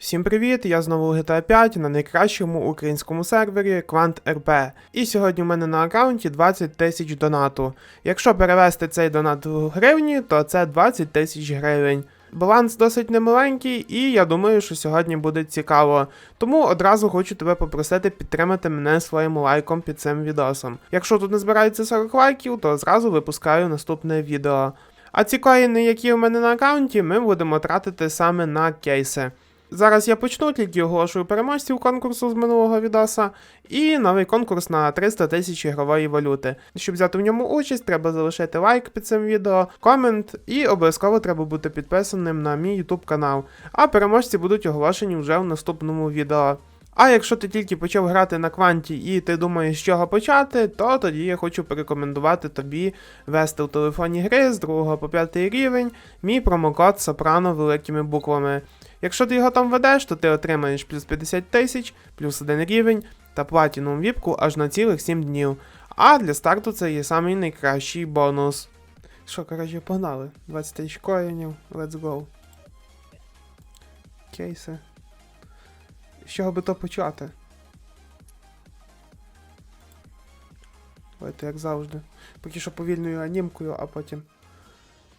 Всім привіт! Я знову GTA 5 на найкращому українському сервері Quant RP. І сьогодні в мене на аккаунті 20 тисяч донату. Якщо перевести цей донат в гривні, то це 20 тисяч гривень. Баланс досить немаленький, і я думаю, що сьогодні буде цікаво. Тому одразу хочу тебе попросити підтримати мене своїм лайком під цим відосом. Якщо тут не збирається 40 лайків, то зразу випускаю наступне відео. А ці коїни, які у мене на аккаунті, ми будемо тратити саме на кейси. Зараз я почну, тільки оголошую переможців конкурсу з минулого відоса, і новий конкурс на 300 тисяч ігрової валюти. Щоб взяти в ньому участь, треба залишити лайк під цим відео, комент, і обов'язково треба бути підписаним на мій YouTube канал. А переможці будуть оголошені вже в наступному відео. А якщо ти тільки почав грати на кванті і ти думаєш, з чого почати, то тоді я хочу порекомендувати тобі вести в телефоні гри з 2 по 5 рівень мій промокод Сопрано великими буквами. Якщо ти його там ведеш, то ти отримаєш плюс 50 тисяч, плюс 1 рівень та платінум віпку аж на цілих 7 днів. А для старту це є самий найкращий бонус. Що, коротше, погнали. 20 тисяч коїнів, let's go. Кейси. З чого би то почати? Давайте, як завжди. Поки що повільною анімкою, а потім.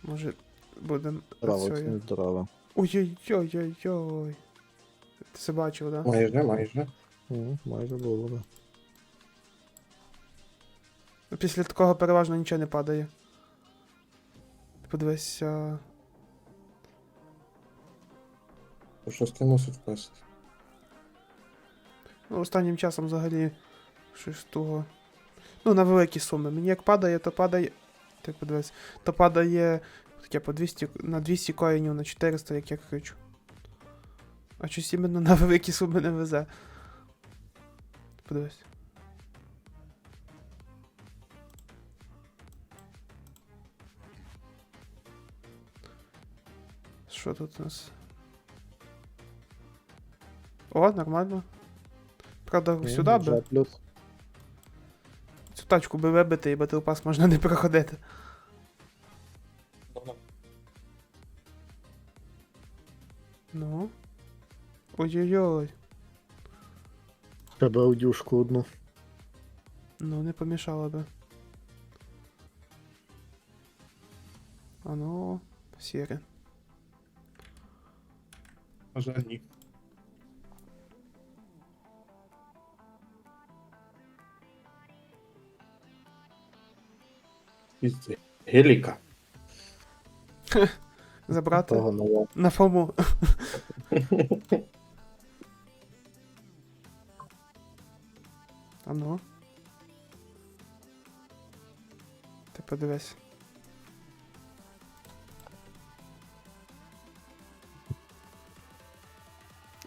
Може, будемо. Здорово. Ой-ой-ой-ой-ой. Ти це бачив, да? Майже, майже. Ну, майже було, да. Після такого переважно нічого не падає. Подивися. То щось ти мусить впасти. Ну, останнім часом взагалі щось того. Ну, на великі суми. Мені як падає, то падає. Ти подивись. То падає таке по 200, на 200 коїнів, на 400, як я кричу. А щось іменно на великі суми не везе. Подивись. Що тут у нас? О, нормально. Правда, Ну, сюди би. плюс. Цю тачку би вибити і Pass можна не проходити. Ну. Ой-ой-ой. Треба аудюшку одну. Ну, не помішало би. А ну, сіре. Жаль, ні. Геліка. Забрати Того нового. на фому. А ну. Ти подивись.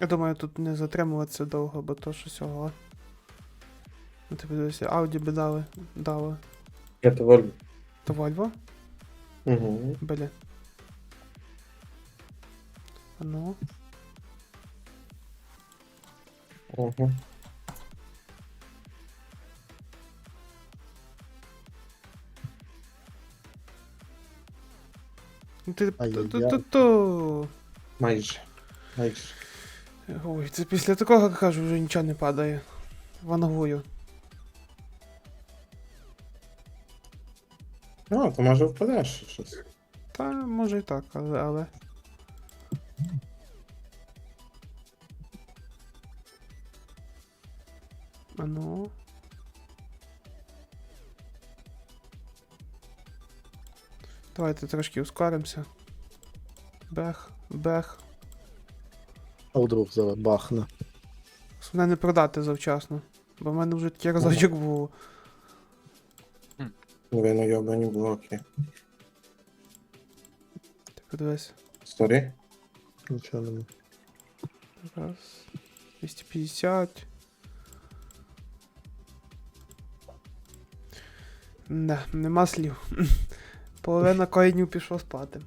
Я думаю, тут не затримуватися довго, бо то щось ого. Ну ти подивися, Ауді би дали. Дали. Я то волю. То Вольво? Угу. Бля. А ну. Угу. Ну ти. Майже. Майже. Ой, це після такого кажу, вже нічого не падає. Вангую. А, то може впадеш щось. Та може і так, але. але. А ну. Давайте трошки ускоримося. Бех, бех. А вдруг зараз бахне. Головне не продати завчасно. Бо в мене вже такий разочок був. Ви ну йобані блоки. Ти подивись. Сторі? Нічого нема. Раз. 250. Да, нема слів. Половина коїнів пішов спати.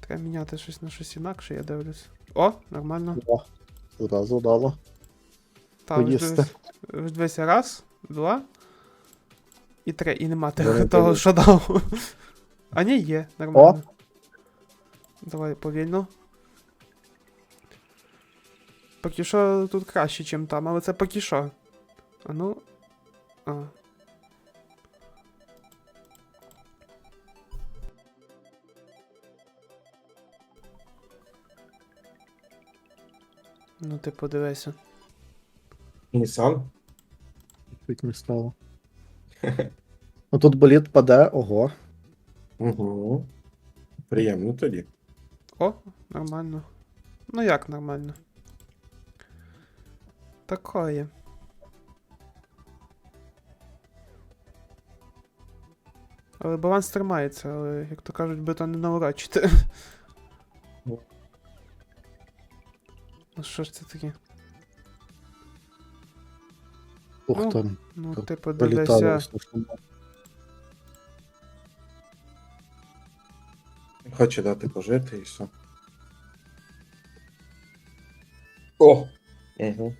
Треба міняти щось на щось інакше, я дивлюсь. О, нормально. О, зразу дало. Та, ось Поїсти. дивись, ось дивися, раз, два. І три, і нема Вони того, дають. А ні, є, нормально. Давай повільно. Поки що тут краще, ніж там, але це поки що. А ну. А. Ну ти подивися. Нісан? Чуть не стало. Ну тут боліт паде, ого. Угу. Приємно тоді. О, нормально. Ну як нормально? Такое. Але баланс тримається, але, як то кажуть, би то не наурочити. Ну. Ну що ж це таке? Ух Ну, там. Ну, ти подивися. Хоче дати пожити і все. О! Угу.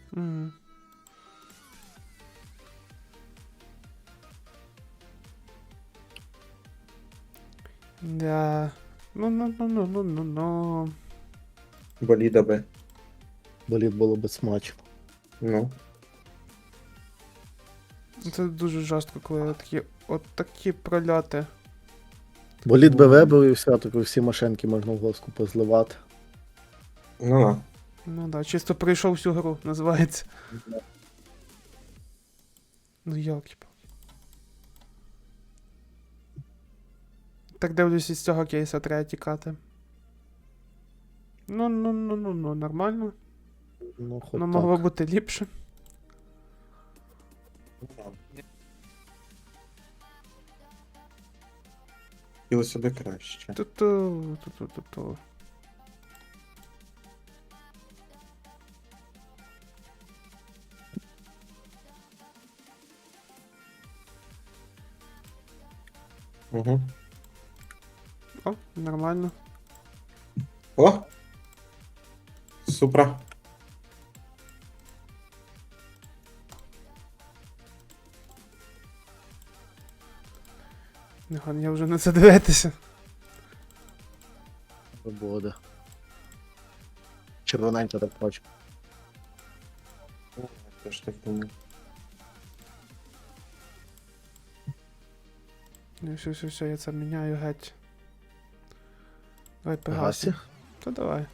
Да. Ну, ну, ну, ну, ну, ну, ну. Боліда би. Боліт було би смачно. Ну. Це дуже жорстко, коли такі, от такі прольоти. Боліт би вибив і все, так всі машинки можна в госку позливати. Ну. Ну да, чисто пройшов всю гру, називається. Ну йолки Так дивлюсь із цього кейса треба тікати. Ну, ну, ну, ну, ну, нормально. Ну, хоч Ну, так. могло бути ліпше. Хотілося би краще. Ту-ту, ту-ту-ту-ту. Угу. О, нормально. О! Супра. Я вже не це дивитися. Буде. Червоненько так прочь. Я ж так думаю. Ну, все, все, все, я це міняю геть. Давай Гасі. пегасі. Та давай.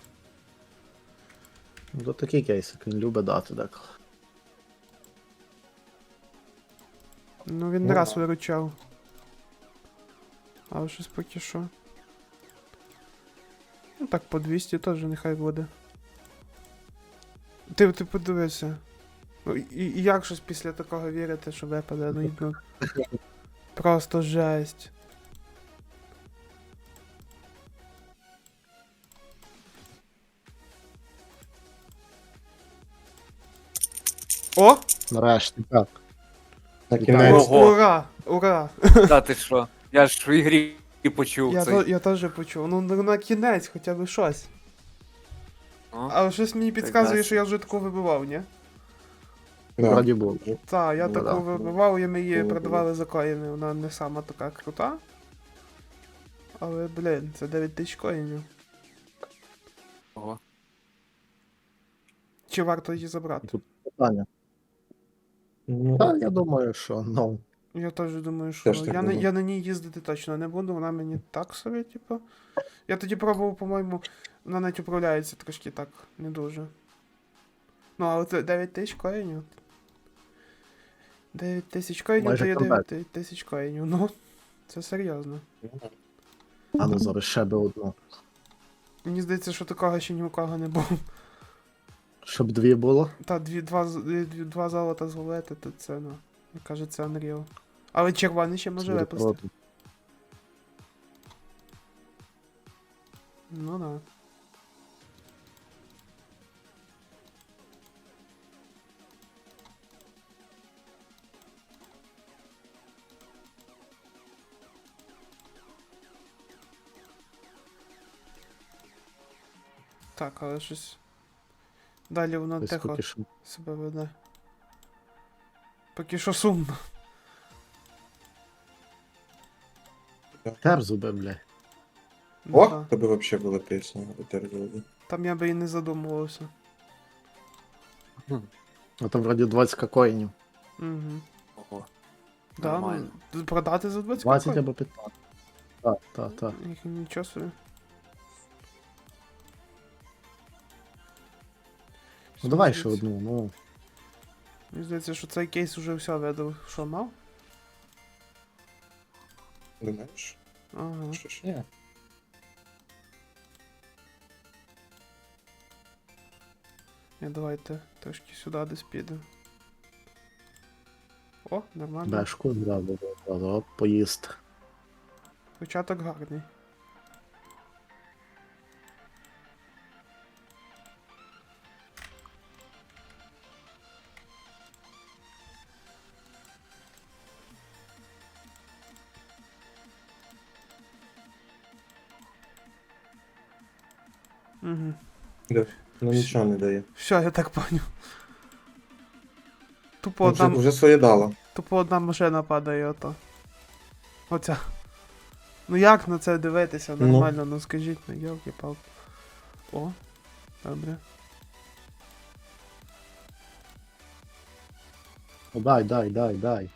Ну, то такий кейсик, він любить дати деколи. Ну він не Ну, раз виручав. Але щось поки що. Ну так, по 200 теж нехай буде. Ти, ти подивися. Ну, і, і як щось після такого вірити, що випаде? Ну, ну, просто жесть. О! Нарешті, так. Ого. Ура! Ура! Та ти що? Я ж в ігрі почув Я, цей. то, я теж почув. Ну, ну, на кінець хоча б щось. О, Але щось мені підказує, що я вже таку вибивав, ні? Да. Вроді було. Так, я Ну, таку да. вибивав, і ми її Було, продавали за коїни. Вона не сама така крута. Але, блін, це 9 тисяч коїнів. Ого. Чи варто її забрати? Тут питання. Ну, Та я думаю, що ну. Я теж думаю, що Теж так я, на, думаю. я на ній їздити точно не буду, вона мені так собі, типу. Я тоді пробував, по-моєму, вона навіть управляється трошки так, не дуже. Ну, але це 9 тисяч коїнів. 9 тисяч коїнів, Майже то є комбат. 9 тисяч коїнів. Ну, це серйозно. А ну зараз ще би одну. Мені здається, що такого ще ні у кого не було. Щоб дві було. Та дві, два, з- дві, два золота зловити, то це, ну, як кажеться, Unreal. Але червоний ще може випустити. Ну да. Так, але щось. Далі воно тихо себе веде. Поки що сумно. Тер зуби, бля. Ну, О, да. тобі взагалі було пісня у Тервілді. Там я би і не задумувався. А там вроді 20 коїнів. Угу. Ого. Да, Нормально. ну, продати за 20 20 коїнів? або 15. Так, так, так. Їх Нічого собі. Ну давай ще одну, ну. Мені здається, що цей кейс уже все видав. Що мав? Думаєш? Ага. Що ж? Ні. Я давайте трошки сюди десь підемо. О, нормально. Бешку, да, да, да, да, да, поїсти. Початок гарний. Угу. Ну нічого не дає. Все, я так поняв. Тупо Ну, Вже, одна, вже своє дало. тупо одна машина падає ото. Оця. Ну як на це дивитися Ну. нормально, ну, скажіть, ну йолки палки О, добре. Ну дай, дай, дай, дай.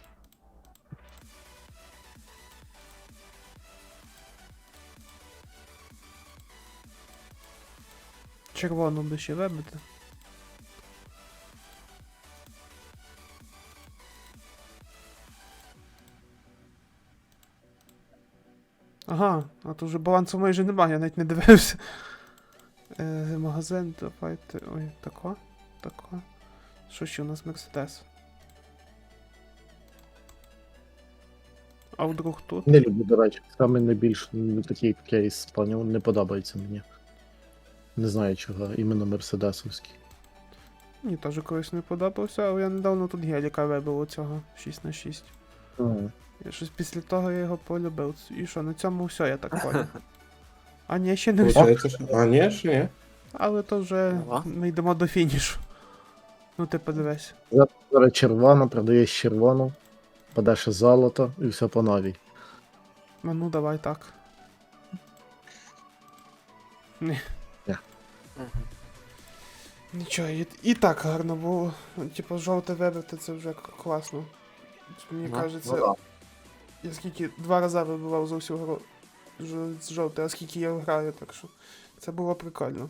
Червону би ще вибити. Ага, а то вже балансу майже немає, я навіть не дивився. Е, магазин, давайте. Ой, тако, тако. Що ще у нас Мерседес? А вдруг тут? Не люблю, до речі, саме найбільш такий кейс, поняв, не подобається мені. Не знаю чого, іменно мерседесовський. Мені теж колись не подобався, але я недавно тут геліка вибив у цього 6 на 6 Ага. Я щось після того я його полюбив. І що, на цьому все, я так поняв. А ні, ще не все. А, ні, ще ні. Але то вже ми йдемо до фінішу. Ну ти подивись. Зараз червоно, продаєш червону, паде ще золото і все по новій. А ну давай так. Ні. Мгм. Нічого, і, і так гарно було. Типу, жовте вибити це вже класно. Мені Ну, кажеться, я скільки два рази вибивав за всю гру з жовте, а скільки я граю, так що це було прикольно.